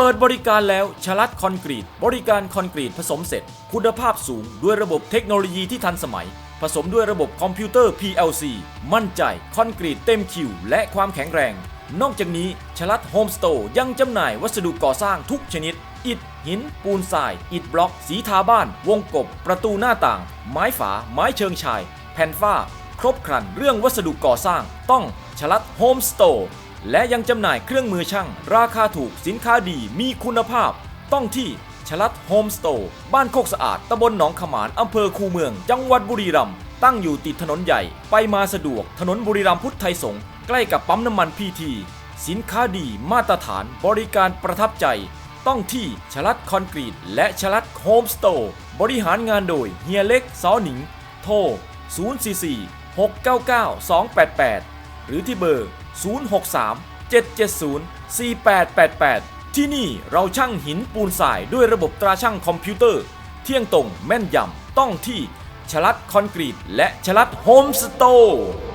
เปิดบริการแล้วชลัดคอนกรีต บริการคอนกรีตผสมเสร็จ คุณภาพสูงด้วยระบบเทคโนโลยีที่ทันสมัย ผสมด้วยระบบคอมพิวเตอร์ PLC มั่นใจคอนกรีตเต็มคิว และความแข็งแรง นอกจากนี้ชลัดโฮมสโตร์ยังจำหน่ายวัสดุก่อสร้างทุกชนิด อิฐ หิน ปูนทราย อิฐบล็อก สีทาบ้าน วงกบ ประตูหน้าต่าง ไม้ฝา ไม้เชิงชาย แผ่นฝ้า ครบครันเรื่องวัสดุก่อสร้าง ต้องชลัดโฮมสโตร์ และยังจำหน่ายเครื่องมือช่างราคาถูกสินค้าดีมีคุณภาพ ต้องที่ชลัดโฮมสโตร์บ้านโคกสะอาดตำบลหนองขมานอำเภอคูเมือง จังหวัดบุรีรัมย์ตั้งอยู่ติดถนนใหญ่ไปมาสะดวกถนนบุรีรัมย์พุทธไทยสงใกล้กับปั๊มน้ำมันพีทีสินค้าดีมาตรฐานบริการประทับใจ ต้องที่ชลัดคอนกรีต และชลัดโฮมสโตร์บริหารงานโดยเฮียเล็กซอหนิง โทร 044 699 288 หรือที่เบอร์ 063 770 4888 ที่นี่เราช่างหินปูนทรายด้วยระบบตราช่างคอมพิวเตอร์ เที่ยงตรงแม่นยำต้องที่ ชลัดคอนกรีตและชลัดโฮมสโตร์